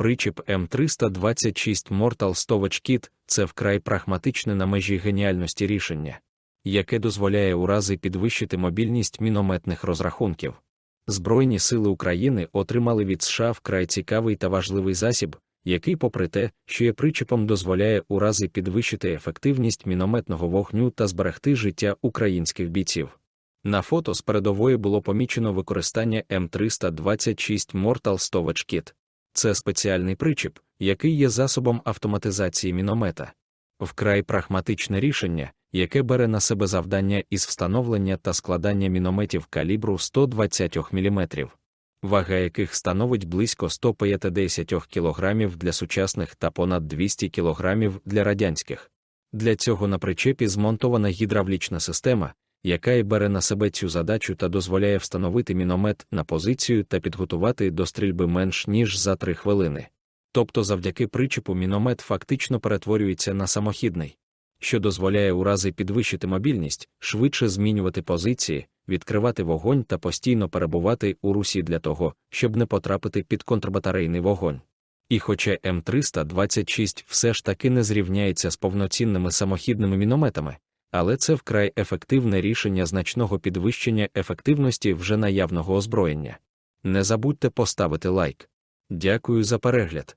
Причіп М326 Mortal Stowage Kit – це вкрай прагматичне на межі геніальності рішення, яке дозволяє у рази підвищити мобільність мінометних розрахунків. Збройні сили України отримали від США вкрай цікавий та важливий засіб, який, попри те, що є причепом, дозволяє у рази підвищити ефективність мінометного вогню та зберегти життя українських бійців. На фото з передової було помічено використання М326 Mortal Stowage Kit. Це спеціальний причіп, який є засобом автоматизації міномета. Вкрай прагматичне рішення, яке бере на себе завдання із встановлення та складання мінометів калібру 120 мм, вага яких становить близько 150 кг для сучасних та понад 200 кг для радянських. Для цього на причепі змонтована гідравлічна система, яка і бере на себе цю задачу та дозволяє встановити міномет на позицію та підготувати до стрільби менш ніж за 3 хвилини. Тобто завдяки причепу міномет фактично перетворюється на самохідний, що дозволяє у рази підвищити мобільність, швидше змінювати позиції, відкривати вогонь та постійно перебувати у русі для того, щоб не потрапити під контрбатарейний вогонь. І хоча М326 все ж таки не зрівняється з повноцінними самохідними мінометами, але це вкрай ефективне рішення значного підвищення ефективності вже наявного озброєння. Не забудьте поставити лайк. Дякую за перегляд.